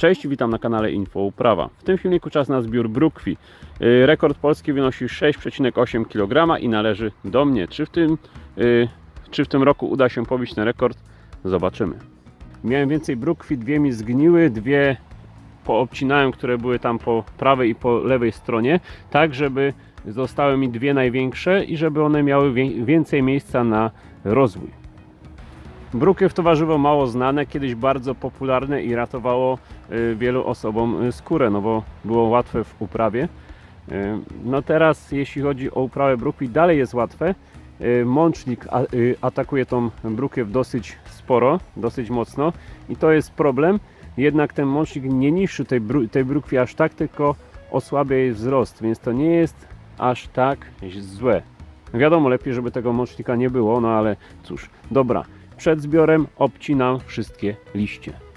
Cześć, witam na kanale Info Uprawa. W tym filmiku czas na zbiór brukwi. Yy, Rekord polski wynosi 6,8 kg i należy do mnie. Czy w, tym, yy, czy w tym roku uda się pobić ten rekord? Zobaczymy. Miałem więcej brukwi, dwie mi zgniły, dwie poobcinałem, które były tam po prawej i po lewej stronie, tak żeby zostały mi dwie największe i żeby one miały więcej miejsca na rozwój. Brukiew to warzywo mało znane, kiedyś bardzo popularne i ratowało y, wielu osobom y, skórę, no bo było łatwe w uprawie. Y, No teraz jeśli chodzi o uprawę brukwi dalej jest łatwe. Y, Mącznik y, atakuje tą brukiew dosyć sporo, dosyć mocno i to jest problem. Jednak ten mącznik nie niszczy tej, tej brukwi aż tak, tylko osłabia jej wzrost, więc to nie jest aż tak złe. Wiadomo, lepiej, żeby tego mącznika nie było, no ale cóż, dobra. Przed zbiorem obcinam wszystkie liście.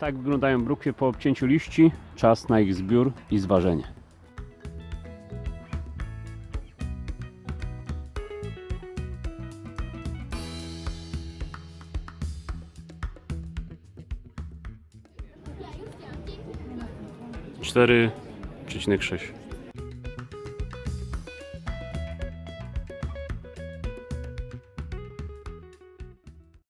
Tak wyglądają brukwie po obcięciu liści. Czas na ich zbiór i zważenie. Cztery przecinek sześć.